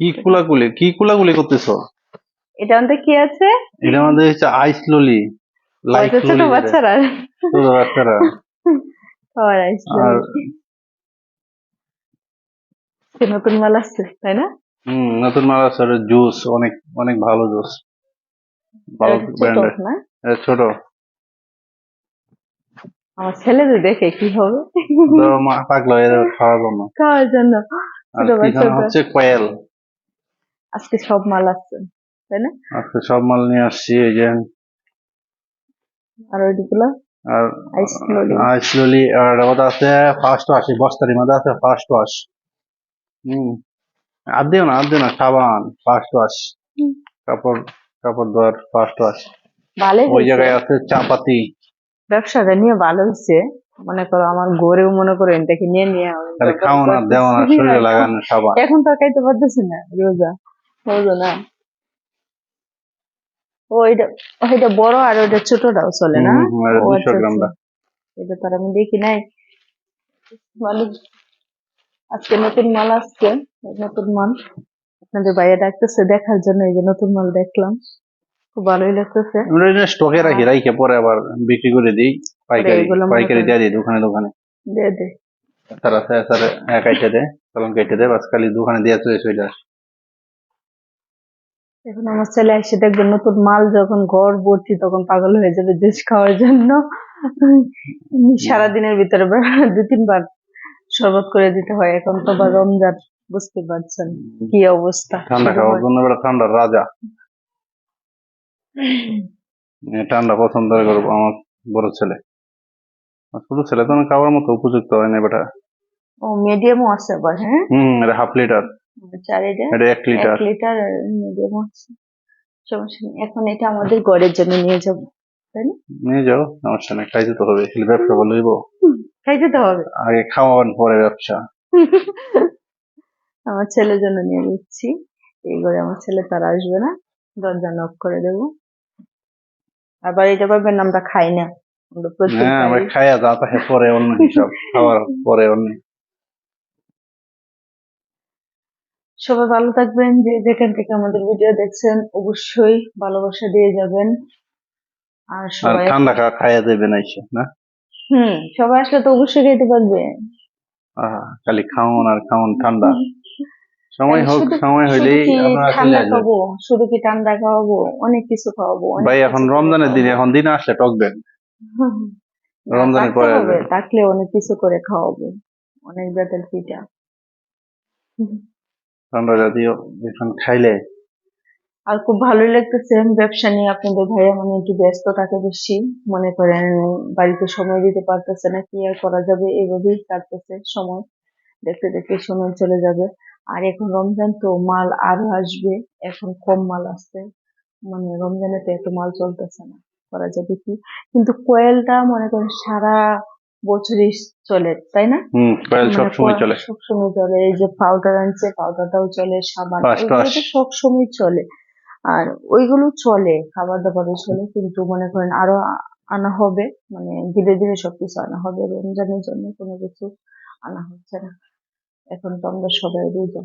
কি কুলাকুলি কি কুলাকুলি করতেছো? এটা মধ্যে কি আছে? এটা আমাদের হচ্ছে আইস ললি লাইট হয়তো ছোট বাচ্চারা। ছোট বাচ্চারা। খাবার আসছে আর নতুন মাল আসছে তাই না? হম নতুন মালাসের জুস অনেক অনেক ভালো জুস। ভালো ব্র্যান্ডের ছোট আমার ছেলেদের দেখে কি হবে? তো মা পাগলা হয়ে যাবে খাওয়ার জন্য। খাওয়ার জন্য। আর হচ্ছে কোয়েল। আজকে সব মাল আসছে তাই না? আজকে সব মাল নিয়ে আসছি এই যে। আর ওইগুলো? আর আইস ললি। আইস ললি আর ওটা আছে ফার্স্ট ওয়াশ এই বস্তার মধ্যে আছে ফার্স্ট ওয়াশ হম। আর দিও না আর দিও না সাবান ফার্স্ট ওয়াশ কাপড় কাপড় ধোয়ার ফার্স্ট ওয়াশ ভালোই ওই জায়গায় আছে চাপাতি। ব্যবসাটা নিয়ে ভালো হচ্ছে মনে করো আমার গড়েও মনে করো এটাকে নিয়ে নিয়ে খাও না। দেও না শরীরে লাগানো সাবান। এখন তো খাইতে পারতেছি না রোজা। রোজা না। ওইটা ওইটা বড় আর ওইটা ছোটটাও চলে না? হুম, হুম, আর ও 200 আচ্ছা, আচ্ছা। এটা তো আমি দেখি নাই। ভালো আজকে নতুন মাল আসছে নতুন মাল। আপনাদের বাইরে ডাকতেছে দেখার জন্য এই যে নতুন মাল দেখলাম। খুব ভালোই লাগতেছে। আমরা স্টকে রাখি রাইখে পরে আবার বিক্রি করে দিই। পাইকারি পাইকারি দিয়ে দিই দোকানে দোকানে। দে দে তারা স্যার কেটে দেয় তখন কেটে দেয় বাস খালি দোকানে দিয়ে চলে চলে আসে। এখন আমার ছেলে এসে দেখবে নতুন মাল যখন ঘর ভর্তি তখন পাগল হয়ে যাবে জুস খাওয়ার জন্য। সারাদিনের ভিতরে দু তিনবার শরবত করে দিতে হয় এখন তো বা রমজান বুঝতে পারছেন কি অবস্থা। ঠান্ডা খাওয়ার জন্য ঠান্ডার রাজা। ঠান্ডা পছন্দ করব আমার বড় ছেলে। ছোট ছেলে তো খাওয়ার মতো উপযুক্ত হয় না বেটা ও মিডিয়ামও আছে আবার হ্যাঁ? হম হাফ লিটার চার এটা এটা এক লিটার। এক লিটার সমস্যা নেই। এখন এটা আমাদের ঘরের জন্য নিয়ে যাব তাই না? নিয়ে যাও সমস্যা নেই। খাইতে তো হবে। খালি ব্যবসা বলব খাইতে তো হবে। আগে খাওয়ান পরে ব্যবসা। আমার ছেলের জন্য নিয়ে নিচ্ছি এই ঘরে আমার ছেলে তার আসবে না। দরজা নক করে দেবো। আবার এটা পাবেন আমরা খাই না। আমরা প্রচুর হ্যাঁ আমরা। খাইয়া যা পরে অন্য হিসাব। খাওয়ার পরে অন্য। সবাই ভালো থাকবেন যে যেখান থেকে আমাদের ভিডিও দেখছেন অবশ্যই ভালোবাসা দিয়ে যাবেন। আর সবাই ঠান্ডা খা খাইয়া দেবে না এসে না? হুম সবাই আসলে তো অবশ্যই খেতে পারবে। খালি খাওন আর খাওন ঠান্ডা। সময় হোক সময় হইলেই ঠান্ডা খাব? শুধু কি ঠান্ডা খাওয়াবো? অনেক কিছু খাওয়াবো ভাই এখন রমজানের দিন এখন দিন আসলে টকবেন রমজানের পরে। থাকলে অনেক কিছু করে খাওয়াবো। অনেক বেতের পিঠা ঠান্ডা জাতীয় এখন খাইলে আর খুব ভালোই লাগতেছে। ব্যবসা নিয়ে আপনাদের ভাইয়া মানে একটু ব্যস্ত থাকে বেশি। মনে করেন বাড়িতে সময় দিতে পারতেছে না, কি আর করা যাবে? এইভাবেই কাটতেছে সময়। দেখতে দেখতে সময় চলে যাবে। আর এখন রমজান তো মাল আরও আসবে। এখন কম মাল আসছে। মানে রমজানে তো এত মাল চলতেছে না। করা যাবে কি? কিন্তু কোয়েলটা মনে করেন সারা বছরই চলে তাই না? হম কয়েল সব সময় চলে। সব সময় চলে এই যে পাউডার আনছে পাউডারটাও চলে সাবান Fast ওইগুলো wash। তো সব সময় চলে। আর ওইগুলো চলে খাবার দাবারও চলে কিন্তু মনে করেন আরও আনা হবে মানে ধীরে ধীরে সবকিছু আনা হবে রমজানের জন্য কোনো কিছু আনা হচ্ছে না। এখন তো আমরা সবাই রোজা।